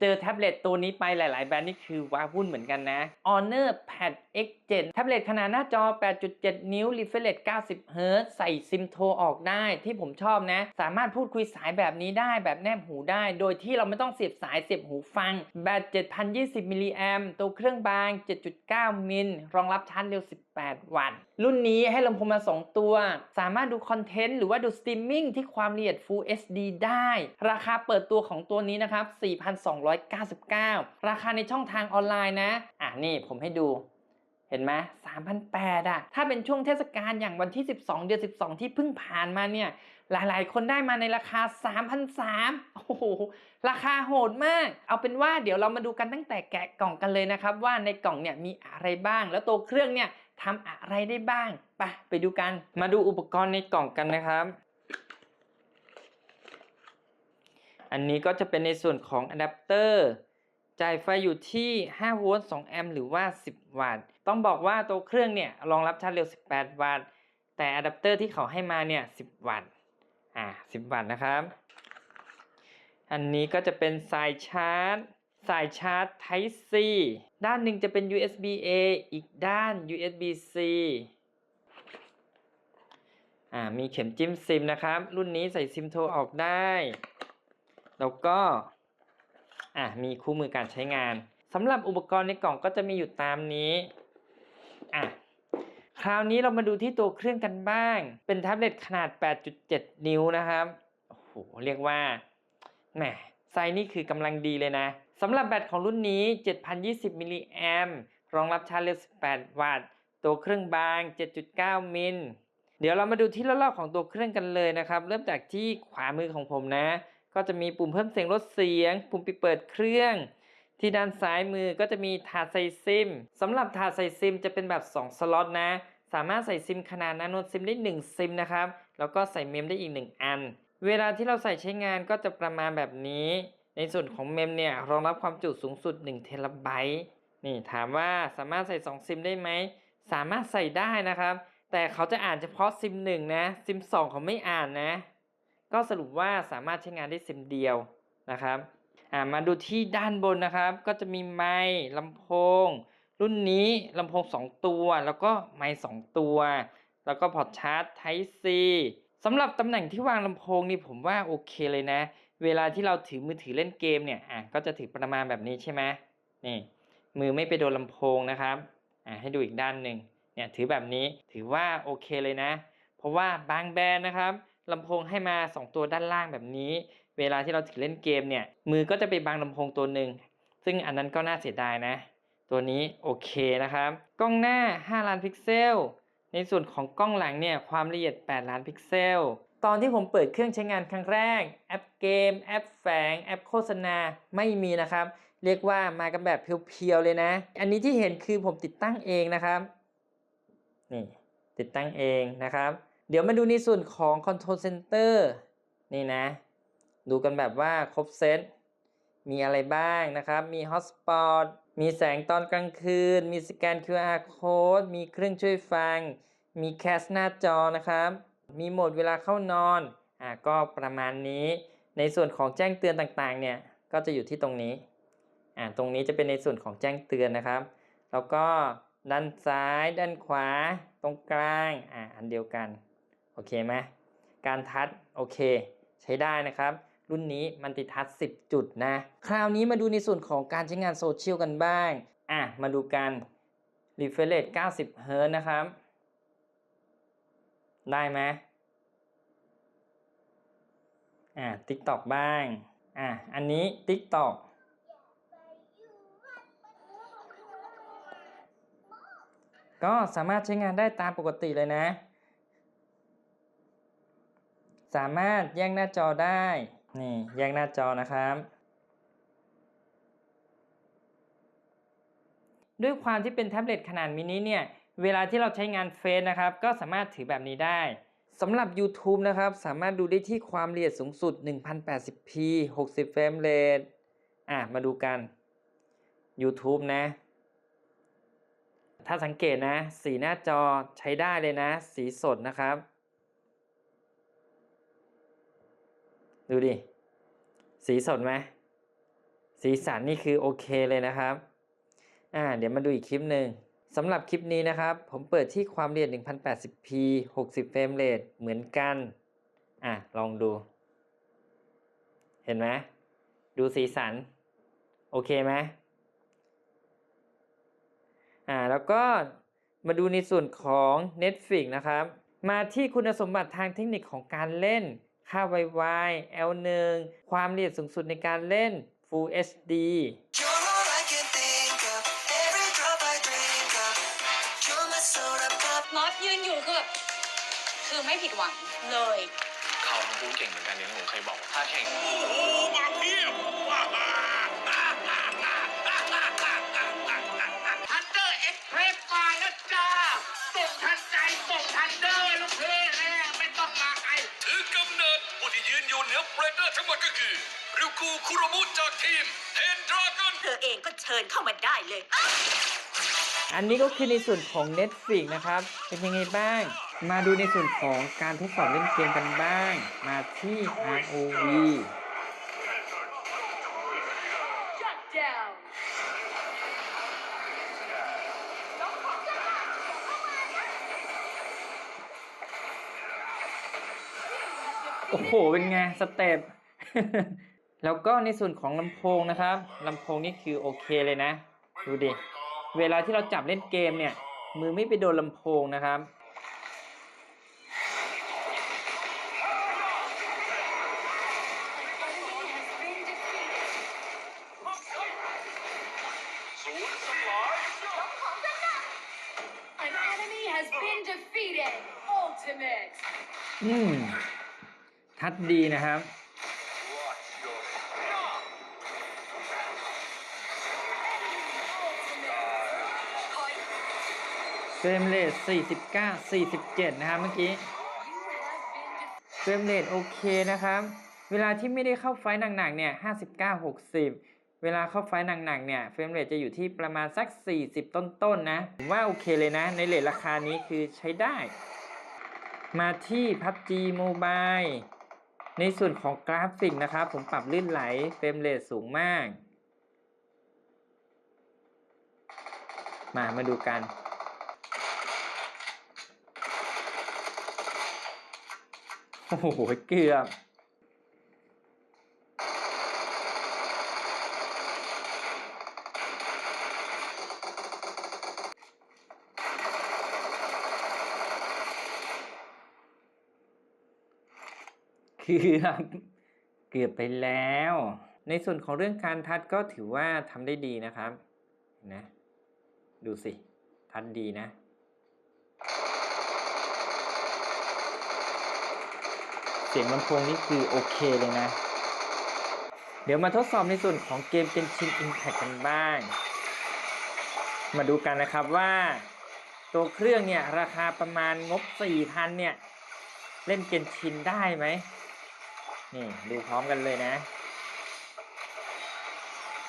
เจอแท็บเล็ตตัวนี้ไปหลาย ๆ แบรนด์นี่คือว้าวุ่นเหมือนกันนะ Honor Pad X7 แท็บเล็ตขนาดหน้าจอ 8.7 นิ้ว refresh 90 Hz ใส่ซิมโทรออกได้ที่ผมชอบนะ สามารถพูดคุยสายแบบนี้ได้แบบแนบหูได้ โดยที่เราไม่ต้องเสียบสายเสียบหูฟัง แบต 7,020มิลลิแอมตัวเครื่องบาง 7.9 มิล รองรับชาร์จเร็ว 18 วัตต์ รุ่นนี้ให้ลำโพงมา 2 ตัว สามารถดูคอนเทนต์หรือว่าดูสตรีมมิ่งที่ความละเอียด Full HD ได้ ราคาเปิดตัวของตัวนี้นะครับ 4,200 4,299 ราคาในช่องทางออนไลน์นะ อะนี่ผมให้ดูเห็นไหม3,800อะถ้าเป็นช่วงเทศกาลอย่างวันที่ 12 เดือน 12 ที่เพิ่งผ่านมาเนี่ย หลายๆ คนได้มาในราคา3,300โอ้โห ราคาโหดมาก เอาเป็นว่าเดี๋ยวเรามาดูกันตั้งแต่แกะกล่องกันเลยนะครับ ว่าในกล่องเนี่ยมีอะไรบ้าง แล้วตัวเครื่องเนี่ยทำอะไรได้บ้าง ไปไปดูกัน มาดูอุปกรณ์ในกล่องกันนะครับ อันนี้ก็จะเป็นในส่วนของอะแดปเตอร์จ่ายไฟอยู่ที่ 5 โวลต์ 2 แอมป์ หรือว่า 10 วัตต์ ต้องบอกว่าตัวเครื่องเนี่ยรองรับชาร์จเร็ว 18 วัตต์ แต่อะแดปเตอร์ที่เขาให้มาเนี่ย 10 วัตต์ อ่า 10 วัตต์นะครับ อันนี้ก็จะเป็นสายชาร์จ สายชาร์จ Type C ด้านหนึ่งจะเป็น USB A อีกด้าน USB C อ่า มีเข็มจิ้มซิมนะครับ รุ่นนี้ใส่ซิมโทรออกได้ แล้วก็อะมีคู่มือการใช้งานสำหรับอุปกรณ์ในกล่องก็จะมีอยู่ตามนี้อะคราวนี้เรามาดูที่ตัวเครื่องกันบ้าง เป็นแท็บเล็ตขนาด 8.7 นิ้วนะครับโอ้โหเรียกว่าแหมไซส์นี่คือกำลังดีเลยนะสำหรับแบตของรุ่นนี้ 7,020มิลลิแอมรองรับชาร์จเร็ว 18 วัตต์ ตัวเครื่องบาง 7.9 มิล เดี๋ยวเรามาดูที่รอบๆของตัวเครื่องกันเลยนะครับ เริ่มจากที่ขวามือของผมนะ ก็จะมีปุ่มเพิ่มเสียงลดเสียง ปุ่มปิดเปิดเครื่อง ที่ด้านซ้ายมือก็จะมีถาดใส่ซิมสำหรับถาดใส่ซิมจะเป็นแบบ 2 สล็อตนะ สามารถใส่ซิมขนาดนาโนซิมได้ 1 ซิมนะครับ แล้วก็ใส่เมมได้อีก 1 อัน เวลาที่เราใส่ใช้งานก็จะประมาณแบบนี้ ในส่วนของเมมเนี่ยรองรับความจุสูงสุด1เทราไบต์นี่ถามว่าสามารถใส่ 2 ซิมได้ไหม สามารถใส่ได้นะครับ แต่เขาจะอ่านเฉพาะซิม1นะ ซิม2เขาไม่อ่านนะ ก็สรุปว่าสามารถใช้งานได้ซิมเดียวนะครับอ่ามาดูที่ด้านบนนะครับ ก็จะมีไมค์ลำโพง รุ่นนี้ลำโพง 2 ตัว แล้วก็ไมค์2ตัว แล้วก็พอร์ตชาร์จ Type C สำหรับตำแหน่งที่วางลำโพงนี่ผมว่าโอเคเลยนะ เวลาที่เราถือมือถือเล่นเกมเนี่ยอะก็จะถือประมาณแบบนี้ใช่ไหมนี่ มือไม่ไปโดนลำโพงนะครับอ่าให้ดูอีกด้านหนึ่งเนี่ยถือแบบนี้ถือว่าโอเคเลยนะ เพราะว่าบางแบรนด์นะครับ ลำโพงให้มา 2 ตัวด้านล่างแบบนี้ เวลาที่เราถือเล่นเกมเนี่ย มือก็จะไปบังลำโพงตัวหนึ่ง ซึ่งอันนั้นก็น่าเสียดายนะ ตัวนี้โอเคนะครับ กล้องหน้า 5 ล้านพิกเซล ในส่วนของกล้องหลังเนี่ย ความละเอียด 8 ล้านพิกเซล ตอนที่ผมเปิดเครื่องใช้งานครั้งแรก แอปเกม แอปแฝง แอปโฆษณา ไม่มีนะครับ เรียกว่ามากันแบบเพียวๆเลยนะ อันนี้ที่เห็นคือผมติดตั้งเองนะครับ นี่ติดตั้งเองนะครับ เดี๋ยวมาดูในส่วนของ Control Center นี่นะ ดูกันแบบว่าครบเซต มีอะไรบ้างนะครับ มี Hotspot มีแสงตอนกลางคืน มีสแกน QR Code มีเครื่องช่วยฟัง มีแคสหน้าจอนะครับ มีโหมดเวลาเข้านอน อ่าก็ประมาณนี้ ในส่วนของแจ้งเตือนต่างๆ เนี่ย ก็จะอยู่ที่ตรงนี้ อ่า ตรงนี้จะเป็นในส่วนของแจ้งเตือนนะครับ แล้วก็ด้านซ้าย ด้านขวา ตรงกลาง อ่า อันเดียวกัน เคไหมการทัดโอเค ใช้ได้นะครับ รุ่นนี้มันติทัช10 จุดนะ คราวนี้มาดูในส่วนของการใช้งานโซเชียลกันบ้าง อะ มาดูกัน refresh rate 90 Hz นะครับ ได้ไหมอ่า TikTok บ้าง อะ อันนี้ TikTok ก็สามารถใช้งานได้ตามปกติเลยนะ สามารถแยกหน้าจอได้ นี่แยกหน้าจอนะครับ ด้วยความที่เป็นแท็บเล็ตขนาดมินิเนี่ย เวลาที่เราใช้งานเฟซนะครับ ก็สามารถถือแบบนี้ได้สำหรับ YouTube นะครับ สามารถดูได้ที่ความละเอียดสูงสุด 1080p 60เฟรมเรทอะ มาดูกัน YouTube นะ ถ้าสังเกตนะ สีหน้าจอใช้ได้เลยนะ สีสดนะครับ ดูดิ สีสดไหมสีสันนี่คือโอเคเลยนะครับ อ่า เดี๋ยวมาดูอีกคลิปหนึ่งสำหรับคลิปนี้นะครับ ผมเปิดที่ความเร็ว 1080p 60 เฟรมเรทเหมือนกัน อะ ลองดู เห็นไหม ดูสีสัน โอเคไหมอ่า แล้วก็มาดูในส่วนของ Netflix นะครับ มาที่คุณสมบัติทางเทคนิคของการเล่น ค่า YY L1 ความละเอียดสูงสุดในการเล่น Full HD You're all I can think of. Every drop I drink of. You're my soda pop. น็อตยืนอยู่คือแบบคือไม่ผิดหวังเลยเขาพูดเก่งเหมือนกันเนี่ยผมเคยบอกว่าถ้าแข่งทัน ยืนอยู่เหนือเบรเดอร์ทั้งหมดก็คือริวคูคุโรมุจากทีมเทนดราก้อนเธอเองก็เชิญเข้ามาได้เลยอ้าวอันนี้ก็คือในส่วนของ Netflix นะครับ เป็นยังไงบ้าง มาดูในส่วนของการทดสอบเล่นเกมกันบ้าง มาที่ ROV โอ้โห เป็นไง สเต็ป แล้วก็ในส่วนของลำโพงนะครับลำโพงนี่คือโอเคเลยนะ ดูดิ เวลาที่เราจับเล่นเกมเนี่ย มือไม่ไปโดนลำโพงนะครับศูนย์สลาย An enemy has been defeated ultimate อืม ทัดดีนะครับ เฟรมเรท49 47 นะครับเมื่อกี้เฟรมเรทโอเคนะครับ เวลาที่ไม่ได้เข้าไฟล์หนักๆเนี่ย59 60เวลาเข้าไฟล์หนักๆเนี่ยเฟรมเรทจะอยู่ที่ประมาณสัก 40 ต้นๆนะ ผมว่าโอเคเลยนะ ในเรทราคานี้คือใช้ได้ มาที่ PUBG Mobile ในส่วนของกราฟิกนะครับ ผมปรับลื่นไหลเฟรมเรทสูงมาก มามาดูกัน โอ้โห เกือบ เกือบเกือบไปแล้ว ในส่วนของเรื่องการทัดก็ถือว่าทำได้ดีนะครับนะดูสิ ทัดดีนะ เสียงลำโพงนี่คือโอเคเลยนะ เดี๋ยวมาทดสอบในส่วนของเกม Genshin Impact กันบ้าง มาดูกันนะครับว่า ตัวเครื่องเนี่ย ราคาประมาณงบ4,000เนี่ย เล่นเกนชินได้ไหม นี่ดูพร้อมกันเลยนะ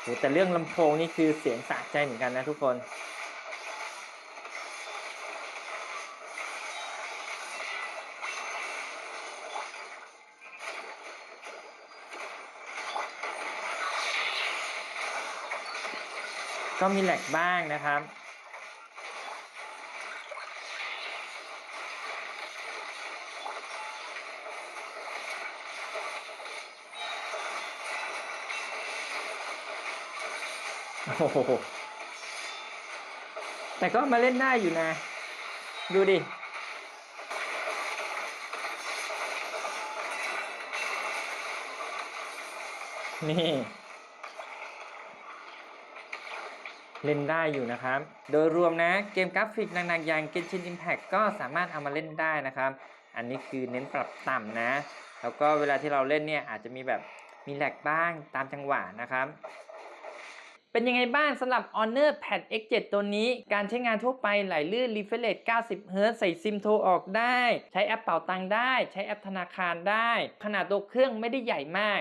โหแต่เรื่องลำโพงนี่คือเสียงสะใจเหมือนกันนะทุกคนก็มีแหลกบ้างนะครับ แต่ก็มาเล่นได้อยู่นะ ดูดิ นี่ เล่นได้อยู่นะครับ โดยรวมนะเกมกราฟิกหนักๆอย่าง Genshin Impact ก็สามารถเอามาเล่นได้นะครับ อันนี้คือเน้นปรับต่ำนะ แล้วก็เวลาที่เราเล่นเนี่ยอาจจะมีแบบมีแหลกบ้างตามจังหวะนะครับ เป็นยังไงบ้างสำหรับ Honor Pad X7 ตัวนี้ การใช้งานทั่วไปไหลลื่น refresh 90 Hz ใส่ซิมโทรออกได้ ใช้แอปเป่าตังค์ได้ ใช้แอปธนาคารได้ ขนาดตัวเครื่องไม่ได้ใหญ่มาก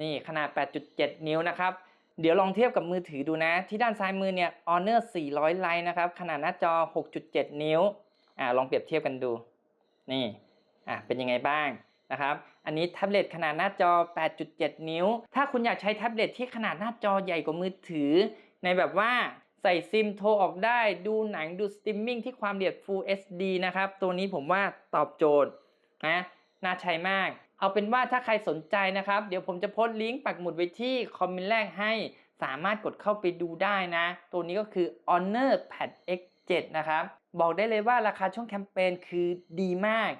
นี่ขนาด 8.7 นิ้วนะครับ เดี๋ยวลองเทียบกับมือถือดูนะ ที่ด้านซ้ายมือเนี่ย Honor 400 ไลท์นะครับ ขนาดหน้าจอ 6.7 นิ้ว อ่าลองเปรียบเทียบกันดู นี่ อะเป็นยังไงบ้างนะครับ อันนี้แท็บเล็ตขนาดหน้าจอ 8.7 นิ้ว ถ้าคุณอยากใช้แท็บเล็ตที่ขนาดหน้าจอใหญ่กว่ามือถือ ในแบบว่าใส่ซิมโทรออกได้ ดูหนังดูสตรีมมิ่งที่ความละเอียด Full HD นะครับ ตัวนี้ผมว่าตอบโจทย์นะน่าใช้มาก เอาเป็นว่าถ้าใครสนใจนะครับ เดี๋ยวผมจะโพสต์ลิงก์ปักหมุดไว้ที่คอมเมนต์แรกให้สามารถกดเข้าไปดูได้นะ ตัวนี้ก็คือ Honor Pad X7 นะครับ บอกได้เลยว่าราคาช่วงแคมเปญคือดีมาก